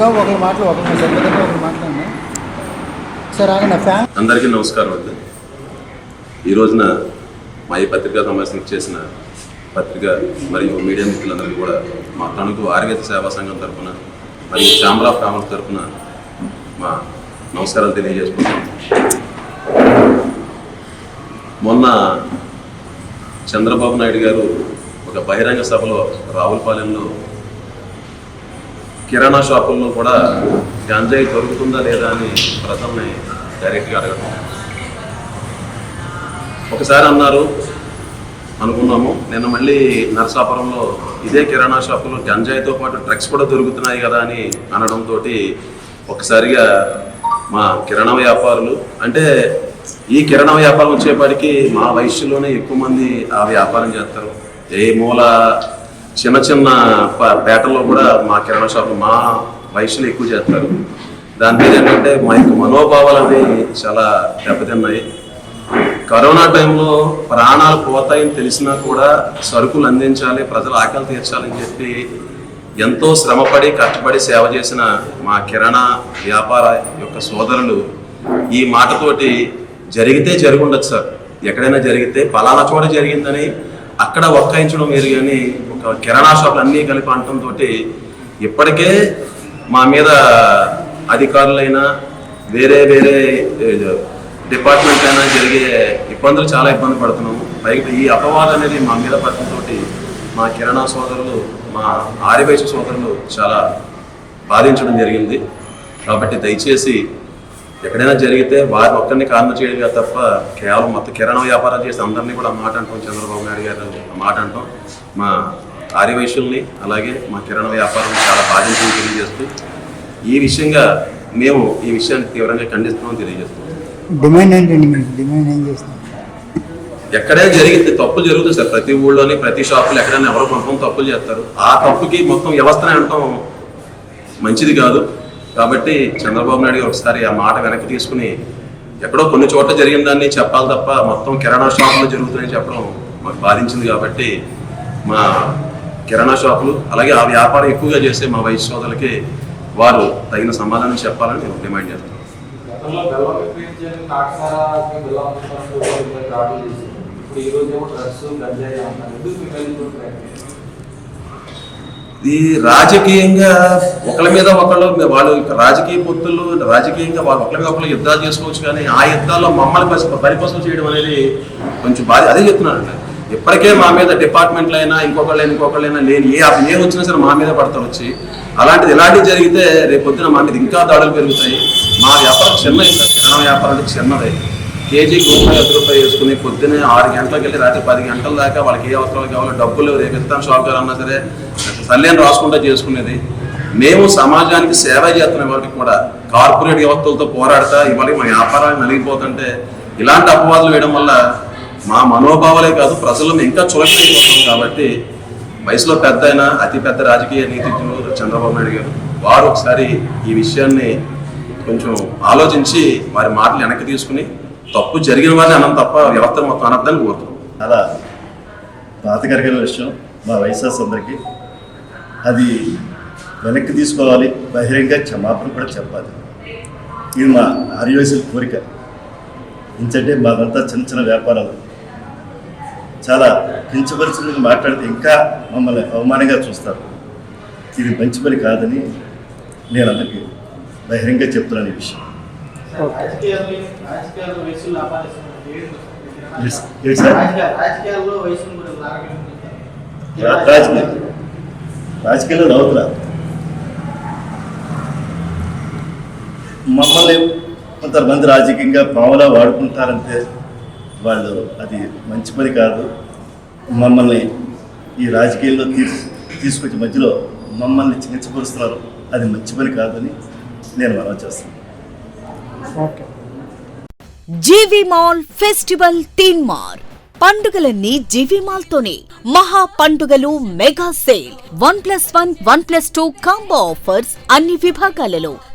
సమిష్టిగా ఒకరి మాటలు ఒకరి మాట్లాడండి సార్ మాట్లాడినా సార్ ఆగండి ఫ్యాన్ అందరికీ నమస్కారం అండి. ఈ రోజున మా ఈ పత్రికా సమావేశం చేసిన పత్రిక మరియు మీడియా మిత్రులందరికీ కూడా మా తణుకు ఆరోగ్య సేవా సంఘం తరఫున మరియు ఛాంబర్ ఫ్యామిలీ తరఫున మా నమస్కారాలు తెలియజేసుకుంటాం మొన్న చంద్రబాబు నాయుడు గారు ఒక బహిరంగ సభలో రావులపాలెంలో కిరాణా షాపుల్లో కూడా గంజాయి దొరుకుతుందా లేదా అని ప్రజల్ని డైరెక్ట్గా అడగడం. ఒకసారి అన్నారు అనుకున్నాము. నిన్న మళ్ళీ నరసాపురంలో ఇదే కిరాణా షాపులో గంజాయితో పాటు డ్రగ్స్ కూడా దొరుకుతున్నాయి కదా అని అనడంతో ఒకసారిగా మా కిరాణా వ్యాపారులు అంటే ఈ కిరాణా వ్యాపారం వచ్చేపాటికి మా వయసులోనే ఎక్కువ మంది ఆ వ్యాపారం చేస్తారు. ఏ మూల చిన్న చిన్న పేటల్లో కూడా మా కిరాణా షాపు మా వయసులో ఎక్కువ చేస్తారు. దాని మీద ఏంటంటే మా యొక్క మనోభావాలు అనేవి చాలా దెబ్బతిన్నాయి. కరోనా టైంలో ప్రాణాలు పోతాయని తెలిసినా కూడా సరుకులు అందించాలి ప్రజల ఆకలి తీర్చాలని చెప్పి ఎంతో శ్రమపడి కష్టపడి సేవ చేసిన మా కిరాణా వ్యాపార యొక్క సోదరులు ఈ మాటతోటి జరిగితే జరుగుండొచ్చు సార్. ఎక్కడైనా జరిగితే పలానా చోట జరిగిందని అక్కడ ఒక్కాయించడం వేరు కానీ కిరాణా షాపులు అన్నీ కలిపి అనటంతో ఇప్పటికే మా మీద అధికారులైనా వేరే వేరే డిపార్ట్మెంట్ అయినా జరిగే ఇబ్బందులు చాలా ఇబ్బంది పడుతున్నాము పైగా ఈ అపవాదం అనేది మా మీద పడటంతో మా కిరాణా సోదరులు మా ఆర్యవైశ్య సోదరులు చాలా బాధించడం జరిగింది. కాబట్టి దయచేసి ఎక్కడైనా జరిగితే వారి ఒక్కరిని కారణం చేయడం తప్ప కేవలం మొత్తం కిరాణా వ్యాపారం చేసి అందరినీ కూడా మాట అంటాం చంద్రబాబు నాయుడు గారు మాట అంటాం. మా ఆర్యవైశ్యుల్ని అలాగే మా కిరాణా వ్యాపారం చాలా బాధించడం తెలియజేస్తూ ఈ విషయంగా మేము ఈ విషయాన్ని తీవ్రంగా ఖండిస్తున్నామని తెలియజేస్తున్నాం. డిమాండ్ ఏంటండి మీకు? డిమాండ్ ఏం చేస్తున్నారు? ఎక్కడైనా జరిగితే తప్పులు జరుగుతుంది సార్. ప్రతి ఊళ్ళోని ప్రతి షాపులో ఎక్కడైనా ఎవరో కొంత తప్పులు చేస్తారు. ఆ తప్పుకి మొత్తం వ్యవస్థనే అనటం మంచిది కాదు. కాబట్టి చంద్రబాబు నాయుడు గారు ఒకసారి ఆ మాట వెనక్కి తీసుకుని ఎక్కడో కొన్ని చోట్ల జరిగిన దాన్ని చెప్పాలి తప్ప మొత్తం కిరాణా షాపులో జరుగుతుందని చెప్పడం మాకు బాధించింది కాబట్టి మా కిరాణా షాపులు అలాగే ఆ వ్యాపారం ఎక్కువగా చేసే మా వైద్య సోదరులకి వారు తగిన సమాధానం చెప్పాలని నేను డిమాండ్ చేస్తున్నాను ఈ రాజకీయంగా ఒకళ్ళ మీద ఒకళ్ళు వాళ్ళు రాజకీయ పొత్తులు రాజకీయంగా వాళ్ళు ఒకళ్ళ మీద ఒకళ్ళు యుద్ధాలు చేసుకోవచ్చు కానీ ఆ యుద్ధాల్లో మమ్మల్ని పసి పరిపసం చేయడం అనేది కొంచెం బాధ. అదే చెప్తున్నానండి. ఇప్పటికే మా మీద డిపార్ట్మెంట్లు అయినా ఇంకొకళ్ళైనా ఇంకొకళ్ళైనా లేని ఏ ఏం వచ్చినా సరే మా మీద పడతా వచ్చి. అలాంటిది ఇలాంటివి జరిగితే రేపు పొద్దున మా మీద ఇంకా దాడులు పెరుగుతాయి. మా వ్యాపారం చిన్నది సార్. కిరాణా వ్యాపారం అంటే చిన్నది కేజీ గోధుమ ఐదు రూపాయలు వేసుకుని పొద్దున్నే ఆరు గంటలకు వెళ్ళి రాత్రి పది గంటల దాకా వాళ్ళకి ఏ అవసరాలు కావాలో డబ్బులు రేపు ఇస్తాను షాప్ అన్నా సరే సల్లేని రాసుకుంటా చేసుకునేది. మేము సమాజానికి సేవ చేస్తున్న వాళ్ళకి కూడా కార్పొరేట్ వ్యవస్థలతో పోరాడతా ఇవాళ మా వ్యాపారాన్ని నలిగిపోతుంటే ఇలాంటి అపవాదులు వేయడం వల్ల మా మనోభావాలే కాదు ప్రజలను ఇంకా చులకైపోతున్నాం కాబట్టి వయసులో పెద్ద అయిన అతి పెద్ద రాజకీయ నీతిజ్ఞులు చంద్రబాబు నాయుడు గారు వారు ఒకసారి ఈ విషయాన్ని కొంచెం ఆలోచించి వారి మాటలు వెనక్కి తీసుకుని తప్పు జరిగిన వారిని అన్నం తప్ప వ్యవస్థ మొత్తం అనర్థాన్ని కోరుతున్నాం. అలా బాధకరమైన విషయం మా వైఎస్ఆర్స్ అందరికీ అది వెనక్కి తీసుకోవాలి బహిరంగ క్షమాపణ కూడా చెప్పాలి. ఇది మా ఆర్యవయసుల కోరిక. ఎందుకంటే మాదంతా చిన్న చిన్న వ్యాపారాలు. చాలా కించపరిచిన మాట్లాడితే ఇంకా మమ్మల్ని అవమానంగా చూస్తారు. ఇది మంచి పని కాదని నేను అందరికీ బహిరంగ చెప్తున్నాను ఈ విషయం. రాజకీయాల్లో రాజకీయాల్లో నవ్వుతురా మమ్మల్ని కొంతమంది రాజకీయంగా పావులా వాడుకుంటారంటే వాళ్ళు అది మంచి పని కాదు. మమ్మల్ని ఈ రాజకీయాల్లో తీసు తీసుకొచ్చి మధ్యలో మమ్మల్ని కించపరుస్తున్నారు అది మంచి పని కాదని నేను మనం చేస్తాను జీవి మాల్ ఫెస్టివల్ తీన్ మార్ పండుగలన్నీ జీవి మాల్ తోనే మహా పండుగలు mega sale. One plus one one plus two combo offers అన్ని విభాగాలలో.